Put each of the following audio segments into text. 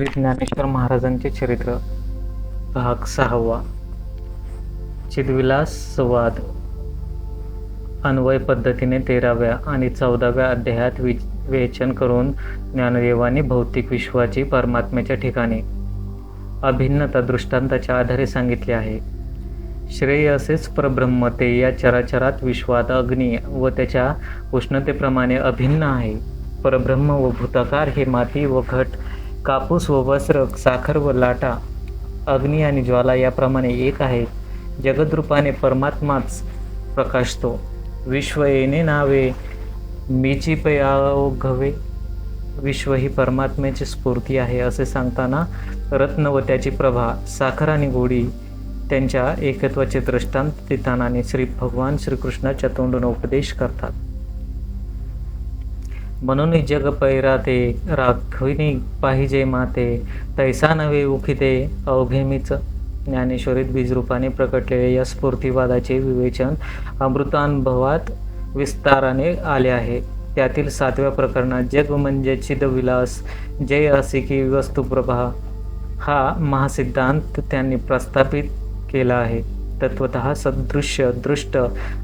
श्री ज्ञानेश्वर महाराजांचे चरित्र. भाग सहावा. चिदविलास संवाद. अन्वय पद्धतीने तेराव्या आणि चौदाव्या अध्यायात वि वेचन करून ज्ञानदेवाने भौतिक विश्वाची परमात्म्याच्या ठिकाणी अभिन्नता दृष्टांताच्या आधारे सांगितले आहे. श्रेय असेच परब्रह्म ते या चराचरात विश्वात अग्नी व त्याच्या उष्णतेप्रमाणे अभिन्न आहे. परब्रह्म व भूताकार हे माती व घट कापूस व वस्त्र साखर व लाटा अग्नी आणि ज्वाला याप्रमाणे एक आहेत. जगद्रूपाने परमात्माच प्रकाशतो. विश्व येणे नावे मीची पयाघवे विश्व ही परमात्म्याची स्फूर्ती आहे असे सांगताना रत्न व त्याची प्रभा साखर आणि गोडी त्यांच्या एकत्वाचे दृष्टांत देताना आणि श्री भगवान श्रीकृष्णाच्या तोंडून उपदेश करतात. म्हणून जग पैराते राखविणी पाहिजे माते. तैसा नवे उखिते अवघेमीच. ज्ञानेश्वरीत बीजरूपाने प्रकटलेले या स्फूर्तिवादाचे विवेचन अमृतानुभवात विस्ताराने आले आहे. त्यातील सातव्या प्रकरणात जग म्हणजे चिदविलास जय असे की वस्तुप्रभा हा महासिद्धांत त्यांनी प्रस्थापित केला आहे. तत्वत सदृश्य दृष्ट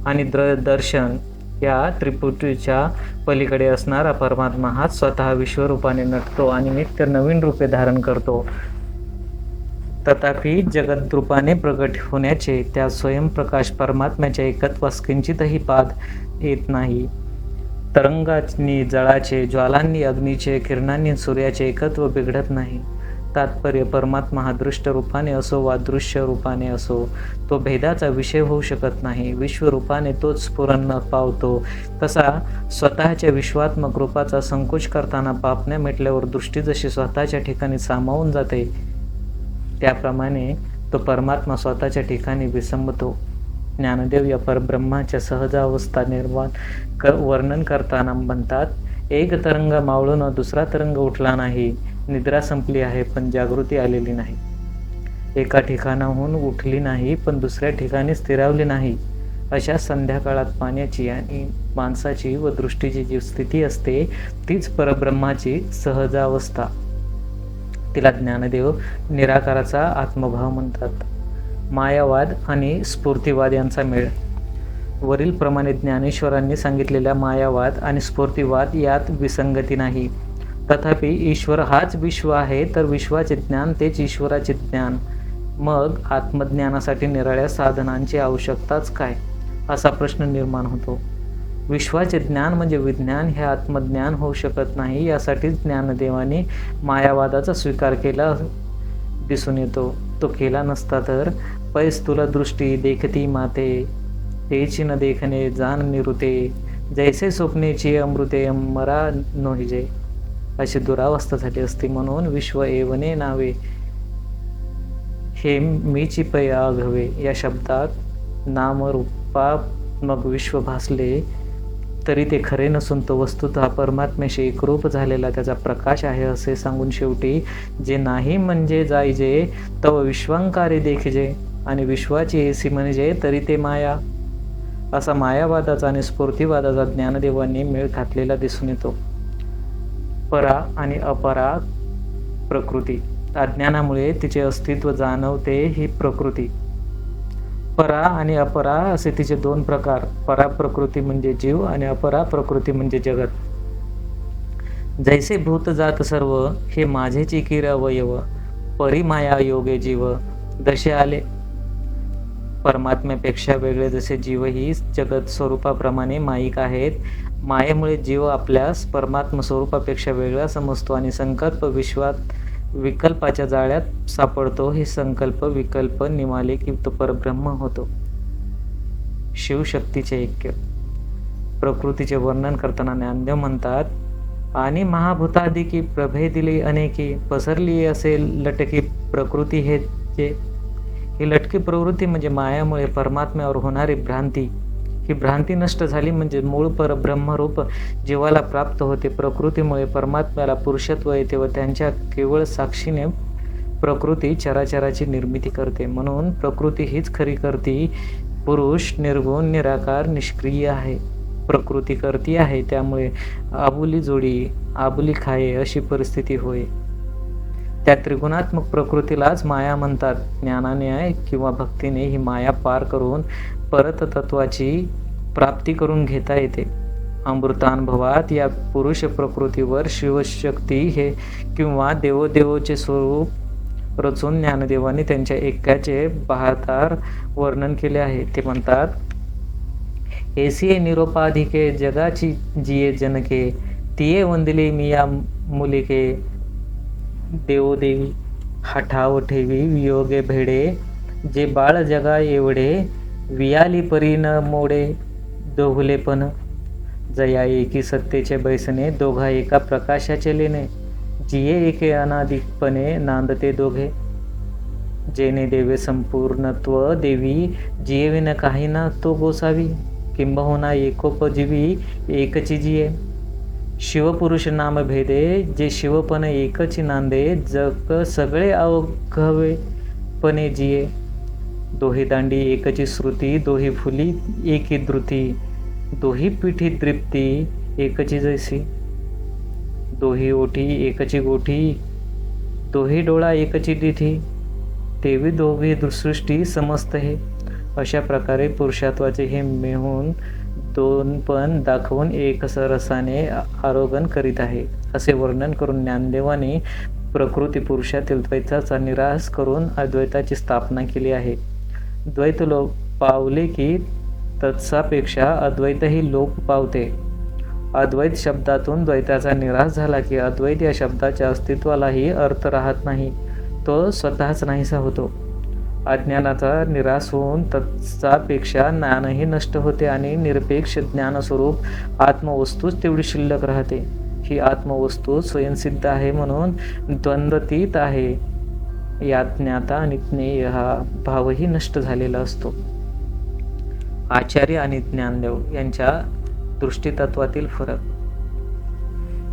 आणि द्र दर्शन या त्रिपुटीच्या पलीकडे असणारा परमात्मा हाच स्वतः विश्वरूपाने नटतो आणि नित्य नवीन रूपे धारण करतो. तथापि जगद्रूपाने प्रकट होण्याचे त्या स्वयंप्रकाश परमात्म्याच्या एकत्वास किंचितही पाद येत नाही. तरंगांनी जळाचे ज्वालांनी अग्नीचे किरणांनी सूर्याचे एकत्व बिघडत नाही. तात्पर्य परमात्मा हा दृष्ट रूपाने असो वा दृश्य रूपाने असो तो भेदाचा विषय होऊ शकत नाही. विश्वरूपाने तोच स्फुरण पावतो. तसा स्वतःच्या विश्वात्मक रूपाचा संकोच करताना पापण्या मिटल्यावर दृष्टी जशी स्वतःच्या ठिकाणी सामावून जाते त्याप्रमाणे तो परमात्मा स्वतःच्या ठिकाणी विसंबतो. ज्ञानदेव या परब्रह्माच्या सहजावस्था निर्माण क वर्णन करताना म्हणतात एक तरंग मावळून दुसरा तरंग उठला नाही. निद्रा संपली आहे पण जागृती आलेली नाही. एका ठिकाणाहून उठली नाही पण दुसऱ्या ठिकाणी स्थिरावली नाही. अशा संध्याकाळात पाण्याची आणि माणसाची व दृष्टीची जी स्थिती असते तीच परब्रह्माची सहजावस्था. तिला ज्ञानदेव निराकाराचा आत्मभाव म्हणतात. मायावाद आणि स्फूर्तिवाद यांचा मेळ. वरील प्रमाणे ज्ञानेश्वरांनी सांगितलेल्या मायावाद आणि स्फूर्तिवाद यात विसंगती नाही. तथापि ईश्वर हाच विश्व आहे तर विश्वाचे ज्ञान तेच ईश्वराचे ज्ञान. मग आत्मज्ञानासाठी निराळ्या साधनांची आवश्यकताच काय? असा प्रश्न निर्माण होतो. विश्वाचे ज्ञान म्हणजे विज्ञान हे आत्मज्ञान होऊ शकत नाही यासाठीच ज्ञानदेवाने मायावादाचा स्वीकार केला दिसून येतो. तो केला नसता तर? पैस तुला दृष्टी देखती माते तेची न देखणे जाण निरुते जैसे स्वप्नेची अमृते मरा नोहिजे. अशी दुरावस्था झाली असती म्हणून विश्व एवने नावे. हे मी चिपय आघवे या शब्दात नामरूपात्मक विश्व भासले तरी ते खरे नसून तो वस्तुतः परमात्म्याशी एकरूप झालेला त्याचा प्रकाश आहे असे सांगून शेवटी जे नाही म्हणजे जायजे तव विश्वांकारे देखजे. आणि विश्वाची एसी म्हणजे तरी ते माया. असा मायावादाचा आणि स्फूर्तिवादाचा ज्ञानदेवांनी मेळ घातलेला दिसून येतो. परा आणि अपरा प्रकृती. अज्ञानामुळे तिचे अस्तित्व जाणवते ही प्रकृती. परा आणि अपरा असे तिचे दोन प्रकार. परा प्रकृती म्हणजे जीव आणि अपरा प्रकृती म्हणजे जगत. जैसे भूत जात सर्व हे माझेची किर अवयव परिमाया योगे जीव. दशे आले परमात्म्यापेक्षा वेगळे जसे जीवही जगत स्वरूपाप्रमाणे माईक आहेत. मायेमुळे जीव आपल्यास परमात्म स्वरूपापेक्षा वेगळा समजतो आणि संकल्प विश्वात विकल्पाच्या जाळ्यात सापडतो. हे संकल्प विकल्प निमाले की तो परब्रह्म होतो. शिवशक्तीचे ऐक्य. प्रकृतीचे वर्णन करताना ज्ञानदेव म्हणतात आणि महाभूतादी की प्रभे दिली अनेकी पसरली असेल लटकी प्रकृती हे जे ही लटकी प्रवृत्ती म्हणजे मायामुळे परमात्म्यावर होणारी भ्रांती. ही भ्रांती नष्ट झाली म्हणजे मूळ पर ब्रह्मरूप जीवाला प्राप्त होते. प्रकृतीमुळे परमात्म्याला पुरुषत्व येते व त्यांच्या केवळ साक्षीने प्रकृती चराचराची निर्मिती करते. म्हणून प्रकृती हीच खरी करती पुरुष निर्गुण निराकार निष्क्रिय आहे. प्रकृती करती आहे त्यामुळे आबुली जोडी आबुली खाये अशी परिस्थिती होय. त्या त्रिगुणात्मक प्रकृतीलाच माया म्हणतात. ज्ञानाने किंवा भक्तीने ही माया पार करून परत तत्वाची प्राप्ती करून घेता येते. अमृतानुभवात या पुरुष प्रकृतीवर शिवशक्ती हे किंवा देवदेवचे स्वरूप रचून ज्ञानदेवाने त्यांच्या एकाचे बहातार वर्णन केले आहे. ते म्हणतात एसिये निरोपाधिके जगाची जिये जनके तिये वंदिले मी या मुलिके देवोदेवी हठाव ठेवी वियोगे भेडे जे बाळ जगा एवढे वियाली परी न मोडे दोघलेपण जया एकी सत्तेचे बैसणे दोघा एका प्रकाशाचे लेणे. जिये एके अनाधिकपणे नांदते दोघे. जेने देवे संपूर्णत्व देवी जियेविन काही ना तो गोसावी. किंबहुना एकोपजीवी एकची जिये. शिवपुरुष नाम भेदे जे शिवपण एकची नांदे जग सगळे अवघवे पणे जिये. दोही दांडी एकची श्रुती दोही फुली एकी द्रुती दोही पिठी तृप्ती एकची जैसी. दोही ओठी एकची गोठी दोही डोळा एकची दिठी तेवी दोघी सृष्टी समस्त हे. अशा प्रकारे पुरुषत्वाचे हे मेहून दोन पण दाखवून एक सरसाने आरोगण करीत आहे. असे वर्णन करून ज्ञानदेवाने प्रकृती पुरुषातील द्वैताचा निराश करून अद्वैताची स्थापना केली आहे. द्वैत लोक पावले की तत्सापेक्षा अद्वैतही लोक पावते. अद्वैत शब्दातून द्वैताचा निराश झाला की अद्वैत या शब्दाच्या अस्तित्वालाही अर्थ राहत नाही. तो स्वतःच नाहीसा होतो. अज्ञानाचा निराश होऊन तत्सापेक्षा ज्ञानही नष्ट होते आणि निरपेक्ष ज्ञानस्वरूप आत्मवस्तूच तेवढी शिल्लक राहते. ही आत्मवस्तू स्वयंसिद्ध आहे म्हणून द्वंद्वतीत आहे. यात ज्ञाता आणि ज्ञेय हा भावही नष्ट झालेला असतो. आचार्य आणि ज्ञानदेव यांच्या दृष्टीतत्वातील फरक.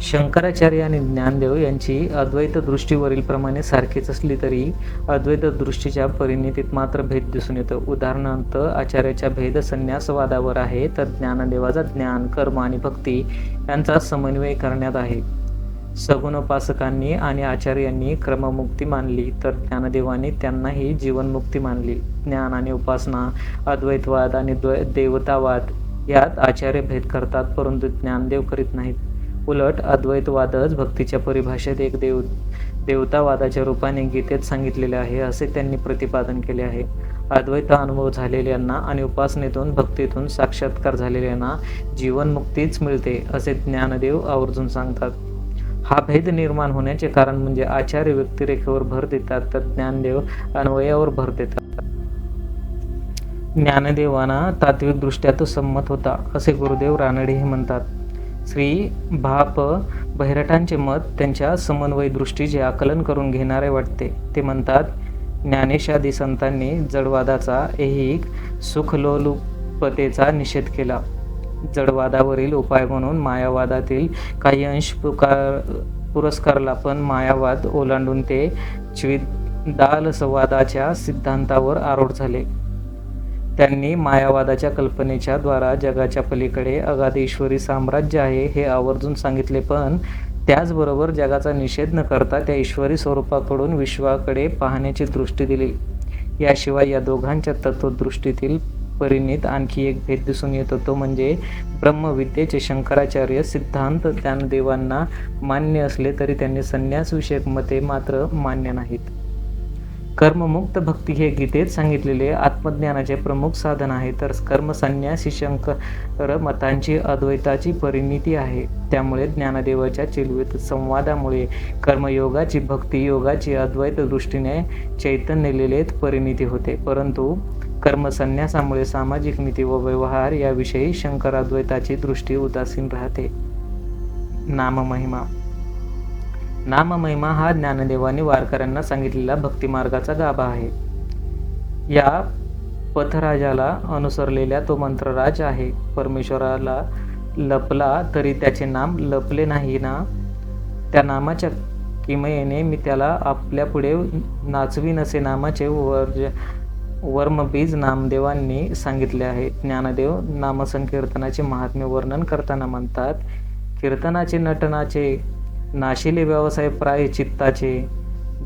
शंकराचार्य आणि ज्ञानदेव यांची अद्वैत दृष्टीवरील प्रमाणे सारखीच असली तरी अद्वैत दृष्टीच्या परिणितीत मात्र भेद दिसून येतो. उदाहरणार्थ आचार्याच्या भेद संन्यासवादावर आहे तर ज्ञानदेवाचा ज्ञान कर्म आणि भक्ती यांचा समन्वय करण्यात आहे. सगुणोपासकांनी आणि आचार्यांनी क्रममुक्ती मानली तर ज्ञानदेवाने त्यांनाही जीवनमुक्ती मानली. ज्ञान आणि उपासना अद्वैतवाद आणि द्वै देवतावाद यात आचार्य भेद करतात परंतु ज्ञानदेव करीत नाहीत. उलट अद्वैतवादच भक्तीच्या परिभाषेत एक देव देवतावादाच्या रूपाने गीतेत सांगितलेले आहे असे त्यांनी प्रतिपादन केले आहे. अद्वैत अनुभव झालेल्यांना आणि उपासनेतून भक्तीतून साक्षात्कार झालेल्यांना जीवनमुक्तीच मिळते असे ज्ञानदेव आवर्जून सांगतात. हा भेद निर्माण होण्याचे कारण म्हणजे आचार्य व्यक्तिरेखेवर भर देतात तर ज्ञानदेव अन्वयावर भर देतात. ज्ञानदेवाना तात्विकदृष्ट्या तो संमत होता असे गुरुदेव रानडे हे म्हणतात. श्री भाप भैरटांचे मत त्यांच्या समन्वय दृष्टीचे आकलन करून घेणारे वाटते ते म्हणतात ज्ञानेशादी संतांनी जडवादाचा ऐहिक सुखलोलुपतेचा निषेध केला. जडवादावरील उपाय म्हणून मायावादातील काही अंश पुकार पुरस्कारला पण मायावाद ओलांडून ते च्विदाल संवादाच्या सिद्धांतावर आरोढ झाले. त्यांनी मायावादाच्या कल्पनेच्या द्वारा जगाच्या पलीकडे अगाध ईश्वरी साम्राज्य आहे हे आवर्जून सांगितले पण त्याचबरोबर जगाचा निषेध न करता त्या ईश्वरी स्वरूपाकडून विश्वाकडे पाहण्याची दृष्टी दिली. याशिवाय या दोघांच्या तत्वदृष्टीतील परिणित आणखी एक भेद दिसून येतो. तो म्हणजे ब्रह्मविद्येचे शंकराचार्य सिद्धांत ज्ञानदेवांना मान्य असले तरी त्यांनी संन्यासविषयक मते मात्र मान्य नाहीत. कर्ममुक्त भक्ती हे गीतेत सांगितलेले आत्मज्ञानाचे प्रमुख साधन आहे. तर कर्म शंकर मतांची अद्वैताची परिणिती आहे. त्यामुळे ज्ञानदेवाच्या चिलवित संवादामुळे कर्मयोगाची भक्ती योगाची अद्वैत दृष्टीने चैतन्य लिलेत परिणिती होते. परंतु कर्मसन्यासामुळे सामाजिक नीती व व्यवहार याविषयी शंकर अद्वैताची दृष्टी उदासीन राहते. नाममहिमा. नाममहिमा हा ज्ञानदेवाने वारकऱ्यांना सांगितलेला भक्तिमार्गाचा गाभा आहे. या पथराजाला अनुसरलेल्या तो मंत्रराज आहे. परमेश्वराला लपला तरी त्याचे नाम लपले नाही ना? त्या नामाच्या किमयेने मी त्याला आपल्या पुढे नाचवीन असे नामाचे वर्ज वर्मबीज नामदेवांनी सांगितले आहे. ज्ञानदेव नामसंकीर्तनाचे महात्म्य वर्णन करताना म्हणतात कीर्तनाचे नटनाचे नाशिले व्यवसाय प्राय चित्ताचे.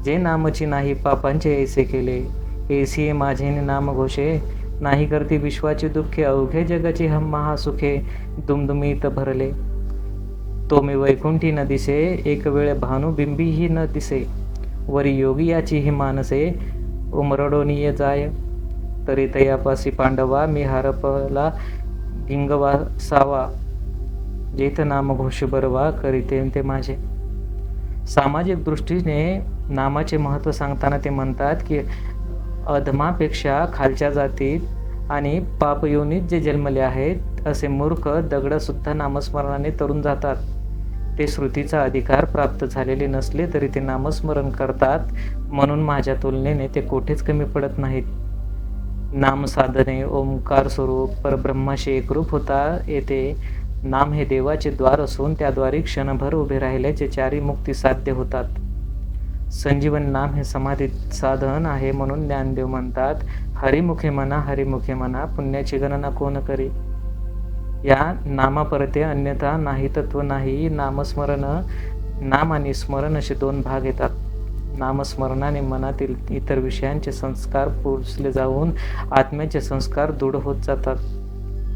जे नामची नाही पापांचे ऐसे केले. ऐसी माझे नाम घोषे नाही करती विश्वाची दुःखे अवघे जगाची हम महासुखे दुमदुमीत भरले. तो मी वैकुंठी न दिसे एक वेळ भानुबिंबीही न दिसे. वरी योगी याची ही मानसे उमरडोनीय जाय. तरी तयापासी पांडवा मी हरपला गिंगवासावा. जेथ नाम घोष बरवा करीते ते माझे. सामाजिक दृष्टीने नामाचे महत्त्व सांगताना ते म्हणतात की अधमापेक्षा खालच्या जातीत आणि पापयोनीत जे जन्मले आहेत असे मूर्ख दगडसुद्धा नामस्मरणाने तरुण जातात. ते श्रुतीचा अधिकार प्राप्त झालेले नसले तरी ते नामस्मरण करतात म्हणून माझ्या तुलनेने ते कोठेच कमी पडत नाहीत. नाम साधने ओंकार स्वरूप परब्रह्माशी एकरूप होता येते नाम हे देवाचे द्वार असून त्याद्वारे क्षणभर उभे राहिल्याचे चारी मुक्ती साध्य होतात. संजीवन नाम हे समाधी साधन आहे म्हणून ज्ञानदेव म्हणतात हरिमुखे म्हणा हरिमुखे म्हणा पुण्याची गणना कोण करी? या नामापरते अन्यथा नाही तत्व नाही नामस्मरण नाम आणि स्मरण असे दोन भाग येतात. नामस्मरणाने मनातील इतर विषयांचे संस्कार पुसले जाऊन आत्म्याचे संस्कार दृढ होत जातात.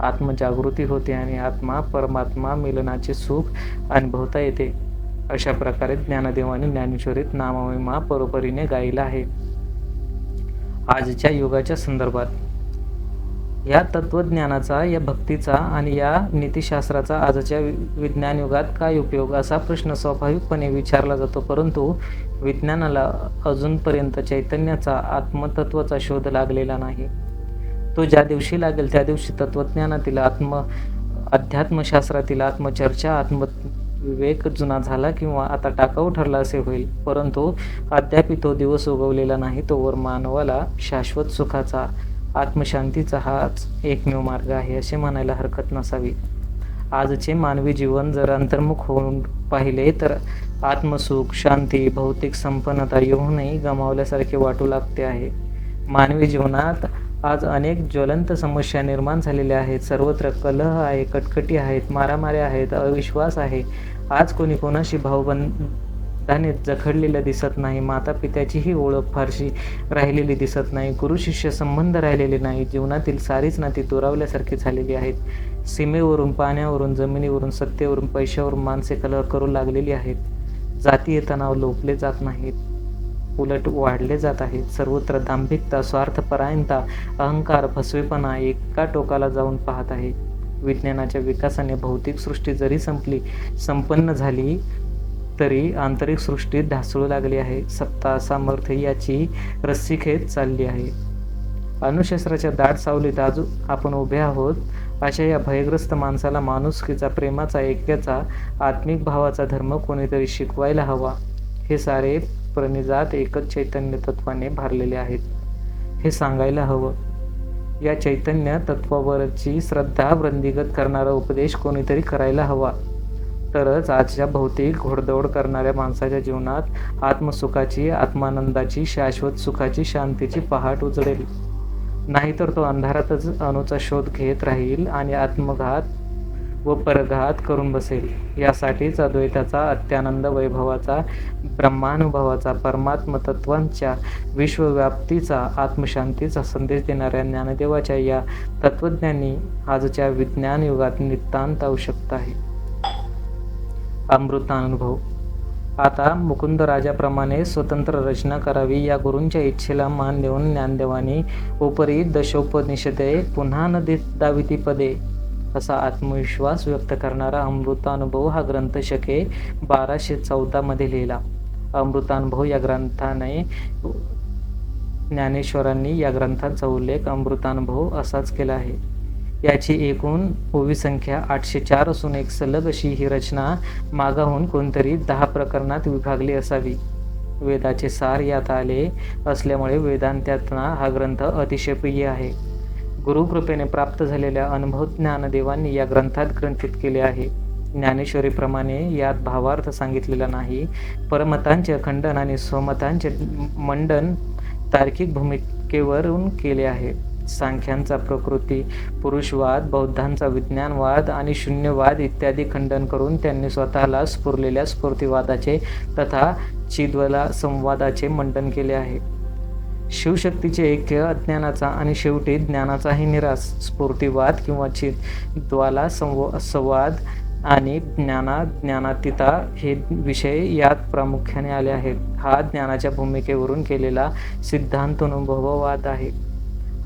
आत्मजागृती होते आणि आत्मा परमात्मा मिलनाचे सुख अनुभवता येते. अशा प्रकारे ज्ञानदेवाने ज्ञानेश्वरीत नामविमा परोपरीने गायला आहे. आजच्या युगाच्या संदर्भात या तत्वज्ञानाचा या भक्तीचा आणि या नीतिशास्त्राचा आजच्या विज्ञान युगात काय उपयोग असा प्रश्न स्वाभाविकपणे विचारला जातो. परंतु विज्ञानाला अजूनपर्यंत चैतन्याचा आत्मतत्वाचा शोध लागलेला नाही. तो ज्या दिवशी लागेल त्या दिवशी तत्वज्ञानातील आत्म अध्यात्मशास्त्रातील आत्मचर्चा आत्म विवेक जुना झाला किंवा आता टाकाऊ ठरला असे होईल. परंतु अद्याप तो दिवस उगवलेला नाही तोवर मानवाला शाश्वत सुखाचा आत्मशांतीचा हाच एकमेव मार्ग आहे असे म्हणायला हरकत नसावी. आजचे मानवी जीवन जर अंतर्मुख होऊन पाहिले तर आत्मसुख शांती भौतिक संपन्नता येऊनही गमावल्यासारखे वाटू लागते आहे. मानवी जीवनात आज अनेक ज्वलंत समस्या निर्माण झालेल्या आहेत. सर्वत्र कलह आहे कटकटी आहेत मारामाऱ्या आहेत अविश्वास आहे. आज कोणी कोणाशी भावबंधाने जखडलेलं दिसत नाही. माता पित्याचीही ओळख फारशी राहिलेली दिसत नाही. गुरु शिष्य संबंध राहिलेले नाही. जीवनातील सारीच नाती दुरावल्यासारखी झालेली आहेत. सीमेवरून पाण्यावरून जमिनीवरून सत्तेवरून पैशावरून माणसे कलह करू लागलेली आहेत. जातीय तणाव लोपले जात नाहीत. उलट वाढले जात आहेत. सर्वत्र दांभिकता स्वार्थपरायणता अहंकार फसवेपणा एका टोकाला जाऊन पाहत आहे. विज्ञानाच्या विकासाने भौतिक सृष्टी जरी संपली संपन्न झाली तरी आंतरिक सृष्टीत ढासळू लागली आहे. सत्ता सामर्थ्य याची रस्सीखेच चालली आहे. अणुशस्त्राच्या दाट सावलीत आजू आपण उभे आहोत. अशा या भयग्रस्त माणसाला माणुसकीचा प्रेमाचा ऐक्याचा आत्मिक भावाचा धर्म कोणीतरी शिकवायला हवा. हे सारे प्रणिजात एकच चैतन्य तत्वाने भरलेले आहेत. हे सांगायला हवं. या चैतन्य तत्वावरची श्रद्धा वृंदिगत करणारा उपदेश कोणीतरी करायला हवा. तरच आजच्या भौतिक घोडदौड करणाऱ्या माणसाच्या जीवनात आत्मसुखाची आत्मानंदाची शाश्वत सुखाची शांतीची पहाट उजडेल. नाहीतर तो अंधारातच अणूचा शोध घेत राहील आणि आत्मघात व परघात करून बसेल. यासाठीच अद्वैताचा अत्यानंद वैभवाचा ब्रह्मानुभवाचा परमात्मतत्वांच्या विश्वव्याप्तीचा आत्मशांतीचा संदेश देणाऱ्या ज्ञानदेवाच्या या तत्वज्ञानी आजच्या विज्ञान युगात नितांत आवश्यकता आहे. अमृतानुभव आता मुकुंद राजाप्रमाणे स्वतंत्र रचना करावी या गुरूंच्या इच्छेला मान देऊन ज्ञानदेवानी उपरी दशोपनिषदे पुन्हा न दाविती पदे असा आत्मविश्वास व्यक्त करणारा अमृतानुभव हा ग्रंथ शके बाराशे चौदामध्ये लिहिला. अमृतानुभव या ग्रंथाने ज्ञानेश्वरांनी या ग्रंथाचा उल्लेख अमृतानुभव असाच केला आहे. याची एकूण ओवी संख्या आठशे चार असून एक सलग अशी ही रचना मागाहून कोणतरी दहा प्रकरणात विभागली असावी. वेदाचे सार यात आले असल्यामुळे वेदांत्यातना हा ग्रंथ अतिशय प्रिय आहे. गुरुकृपेने प्राप्त झालेल्या अनुभव ज्ञानदेवांनी या ग्रंथात ग्रंथित केले आहे. ज्ञानेश्वरीप्रमाणे यात भावार्थ सांगितलेला नाही. परमतांचे खंडन आणि स्वमतांचे मंडन तार्किक भूमिकेवरून केले आहे. सांख्यांचा प्रकृती पुरुषवाद बौद्धांचा विज्ञानवाद आणि शून्यवाद इत्यादी खंडन करून त्यांनी स्वतःला स्फुरलेल्या स्फूर्तिवादाचे तथा चिद्वला संवादाचे मंडन केले आहे. शिवशक्तीचे ऐक्य अज्ञानाचा आणि शेवटी ज्ञानाचाही निराश स्फूर्तिवाद किंवा चिद्वाला संव संवाद आणि ज्ञाना ज्ञानातीता हे विषय यात प्रामुख्याने आले आहेत. हा ज्ञानाच्या भूमिकेवरून केलेला सिद्धांत अनुभववाद आहे.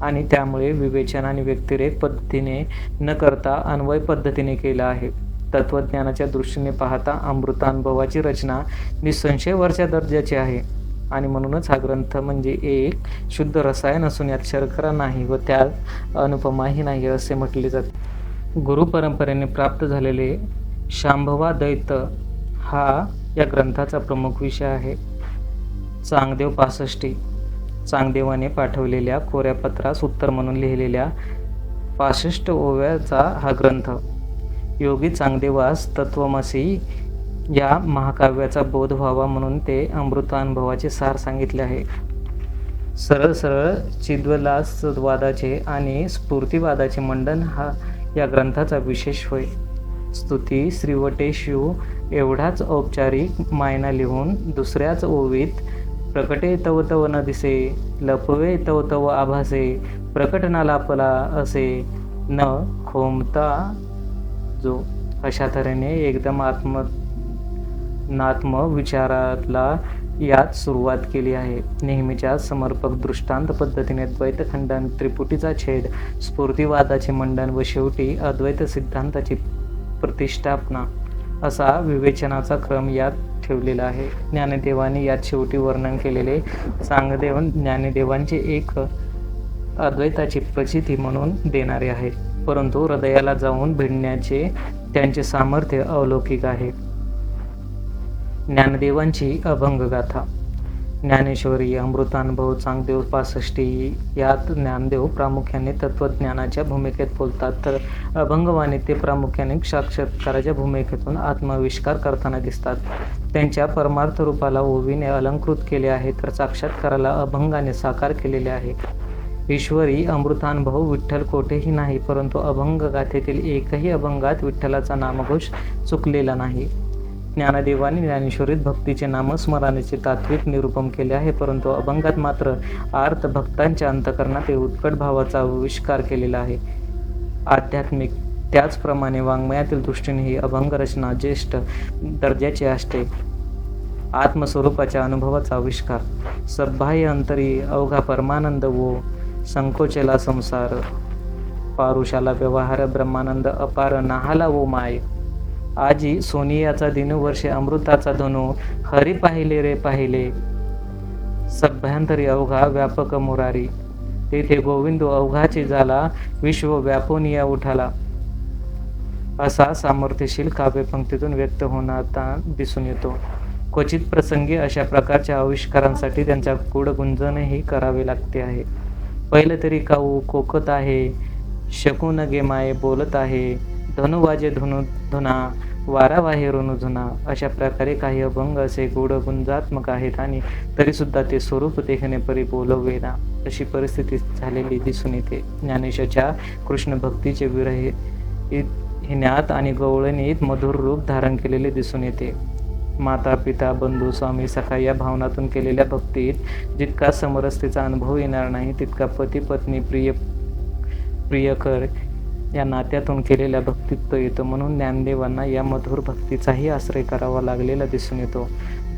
आणि त्यामुळे विवेचन आणि व्यक्तिरेख पद्धतीने न करता अन्वय पद्धतीने केला आहे. तत्वज्ञानाच्या दृष्टीने पाहता अमृतानुभवाची रचना निसंशय वरच्या दर्जाची आहे. आणि म्हणूनच हा ग्रंथ म्हणजे एक शुद्ध रसायन असून यात शर्करा नाही व त्यात अनुपमाही नाही असे म्हटले जाते. गुरु परंपरेने प्राप्त झालेले शांभवा दैत हा या ग्रंथाचा प्रमुख विषय आहे. चांगदेव पासष्टी. चांगदेवाने पाठवलेल्या कोऱ्या पत्रास उत्तर म्हणून लिहिलेल्या पासष्ट ओव्याचा हा ग्रंथ. योगी चांगदेवास तत्वमसी या महाकाव्याचा बोध व्हावा म्हणून ते अमृतानुभवाचे सार सांगितले आहे. सरळ सरळ चिद्वलासवादाचे आणि स्फूर्तिवादाचे मंडन हा या ग्रंथाचा विशेष होय. स्तुती श्रीवटेशु एवढाच औपचारिक मायना लिहून दुसऱ्याच ओवीत प्रकटे तव तव न दिसे लपवे तव तव आभासे प्रकट ना लापला असे न खोमता जो अशा तऱ्हेने एकदम आत्म नात्म विचाराला यात सुरुवात केली आहे. नेहमीच्या समर्पक दृष्टांत पद्धतीने द्वैत खंडन त्रिपुटीचा छेद स्फूर्तिवादाचे मंडन व शेवटी अद्वैत सिद्धांताची प्रतिष्ठापना असा विवेचनाचा क्रम यात ठेवलेला आहे. ज्ञानदेवाने यात शेवटी वर्णन केलेले सांगदेव ज्ञानदेवांचे एक अद्वैताची प्रचिती म्हणून देणारे आहे. परंतु हृदयाला जाऊन भिडण्याचे त्यांचे सामर्थ्य अलौकिक आहे. ज्ञानदेवांची अभंगगाथा. ज्ञानेश्वरी अमृतानुभव चांगदेव पासष्टी यात ज्ञानदेव प्रामुख्याने तत्वज्ञानाच्या भूमिकेत बोलतात. तर अभंगवाणी ते प्रामुख्याने साक्षात्काराच्या भूमिकेतून आत्मविष्कार करताना दिसतात. त्यांच्या परमार्थ रूपाला ओवीने अलंकृत केले आहे तर साक्षात्काराला अभंगाने साकार केलेले आहे. ईश्वरी अमृतानुभव विठ्ठल कोठेही नाही परंतु अभंग गाथेतील एकही अभंगात विठ्ठलाचा नामघोष चुकलेला नाही. ज्ञानदेवाने ज्ञानेश्वरीत भक्तीचे नामस्मरणाचे तात्विक निरूपण केले आहे परंतु अभंगात मात्र आर्त भक्तांच्या अंतकरणात उत्कट भावाचा आविष्कार केलेला आहे. आध्यात्मिक त्याचप्रमाणे वाङ्मयातील दृष्टीने ही अभंग रचना ज्येष्ठ दर्जाची असते. आत्मस्वरूपाच्या अनुभवाचा आविष्कार. सद्बाह्य अंतरी अवघा परमानंद वो संकोचेला संसार. पारुषाला व्यवहार ब्रह्मानंद अपार नाहाला वो माय. आजी सोनियाचा दिनवर्षे अमृताचा धनु हरी पाहिले रे पाहिले. सभ्यांतरी अवघा व्यापक मुरारी. तेथे गोविंद अवघाचे झाला विश्व व्यापोनिया उठाला. असा सामर्थ्यशील काव्यपंक्तीतून व्यक्त होणार दिसून येतो. क्वचित प्रसंगी अशा प्रकारच्या आविष्कारांसाठी त्यांच्या गुणगुंजनही करावे लागते आहे. पहिलं तरी काऊ कोकत आहे शकून गे माये बोलत आहे. धनुवाजे धुनु धुना वारा वाहे धुना अशा प्रकारे काही अभंग असे गूढ गुंजात्मक आहेत आणि तरीसुद्धा ते स्वरूप देखणे परी बोलवेना अशी परिस्थिती झालेली दिसून येते. ज्ञानेशाच्या कृष्ण भक्तीचे विरहे हिण्यात आणि गवळणीत मधुर रूप धारण केलेले दिसून येते. माता पिता बंधू स्वामी सखा या भावनातून केलेल्या भक्तीत जितका समरसतेचा अनुभव येणार नाही तितका पती पत्नी प्रिय प्रियकर या नात्यातून केलेल्या भक्तित्व येतं म्हणून ज्ञानदेवांना या मधुर भक्तीचाही आश्रय करावा लागलेला दिसून येतो.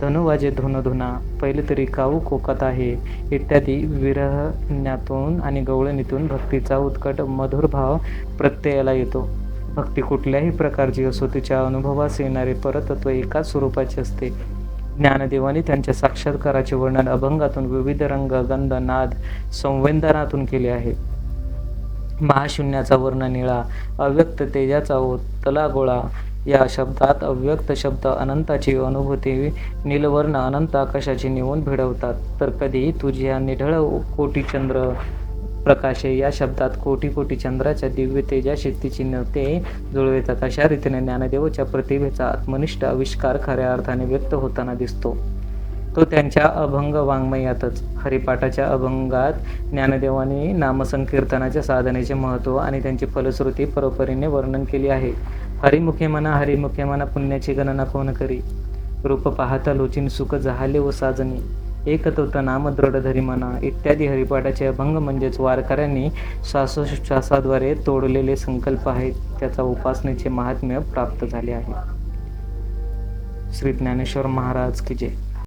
धनुवाजे धुना पहिले तरी काऊ कोकत आहे इत्यादी विरहण्यातून आणि गवळणीतून भक्तीचा उत्कट मधुर भाव प्रत्ययाला येतो. भक्ती कुठल्याही प्रकारची असो तिच्या अनुभवास येणारे परतत्व एकाच स्वरूपाचे असते. ज्ञानदेवाने त्यांच्या साक्षात्काराचे वर्णन अभंगातून विविध रंग गंध नाद संवेदनातून केले आहे. महाशून्याचा वर्ण निळा अव्यक्त तेजाचा तला गोळा. या शब्दात अव्यक्त शब्द अनंताची अनुभूती नीलवर्ण अनंत आकाशाची निवून भिडवतात. तर कधी तुझ्या निढळ कोटी चंद्र प्रकाशे या शब्दात कोटी कोटी चंद्राच्या दिव्य तेजाशी तिची नव्हते जुळवितात. अशा रीतीने ज्ञानदेवाच्या प्रतिभेचा आत्मनिष्ठ आविष्कार खऱ्या अर्थाने व्यक्त होताना दिसतो. तो त्यांच्या अभंग वाङ्मयातच हरिपाठाच्या अभंगात ज्ञानदेवाने नामसंकीर्तनाच्या साधनेचे महत्त्व आणि त्यांची फलश्रुती परोपरीने वर्णन केली आहे. हरिमुखे म्हणा हरिमुखे म्हणा पुण्याची गणना कोण करी? रूप पाहता लोचीन सुख जहाले व साजनी. एक तोत नाम दृढ धरी म्हणा इत्यादी हरिपाठाचे अभंग म्हणजेच वारकऱ्यांनी श्वासोच्छ्वासाद्वारे तोडलेले संकल्प आहेत. त्याचा उपासनेचे महात्म्य प्राप्त झाले आहे. श्री ज्ञानेश्वर महाराज की जय.